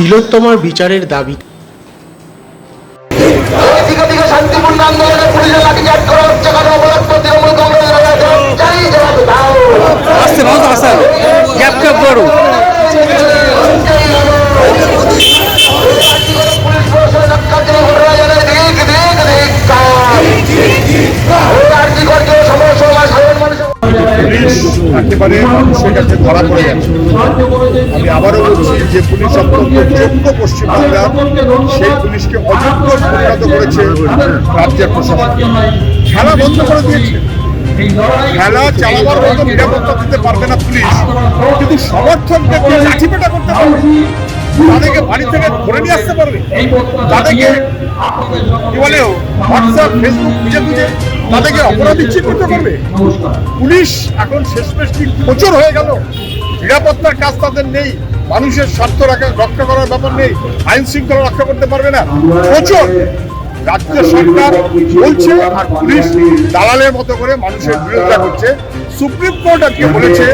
তিলোত্তমার বিচারের দাবি। শান্তিপূর্ণ পুলিশের লাঠিচার্জ করা একেবারে মানুষের কাছে ধরা পড়ে গেছে। আমি আবারও বলছি যে পুলিশ অত্যন্ত যোগ্য পশ্চিমবাংলার সেই পুলিশকে অযোগ্য পরিণত করেছে রাজ্যের প্রশাসন। খেলা বন্ধ করে দিয়েছে। খেলা চালাবার মতো নিরাপত্তা দিতে পারবে না পুলিশ। কিন্তু সমর্থকদেরকে লাঠিপেটা করতে পারবে তাদেরকে বাড়ি থেকে ধরে নিয়ে আসতে পারবে তাদেরকে কি বলে হোয়াটসঅ্যাপ, ফেসবুক খুঁজে খুঁজে তাদেরকে অপরাধী চিহ্নিত করবে। পুলিশ এখন শেষমেশ কি প্রচুর হয়ে গেল। নিরাপত্তার কাজ তাদের নেই। মানুষের স্বার্থ রক্ষা করার ব্যাপার নেই। আইন শৃঙ্খলা রক্ষা করতে পারবে না। প্রচুর। রাজ্য সরকার বলছে আর পুলিশ দালালের মতো করে মানুষের বিরোধিতা করছে। সুপ্রিম কোর্ট আজকে বলেছে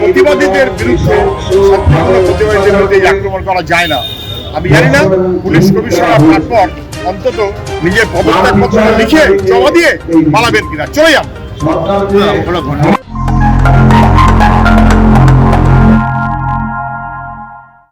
প্রতিবাদীদের বিরুদ্ধে সম্পূর্ণ প্রতিবাদীদের বিরুদ্ধে আক্রমণ করা যায় না। আমি জানি না পুলিশ কমিশনার তারপর অন্তত নিজের পদত্যাগপত্র লিখে জমা দিয়ে পালাবেন কিনা। চলে যান।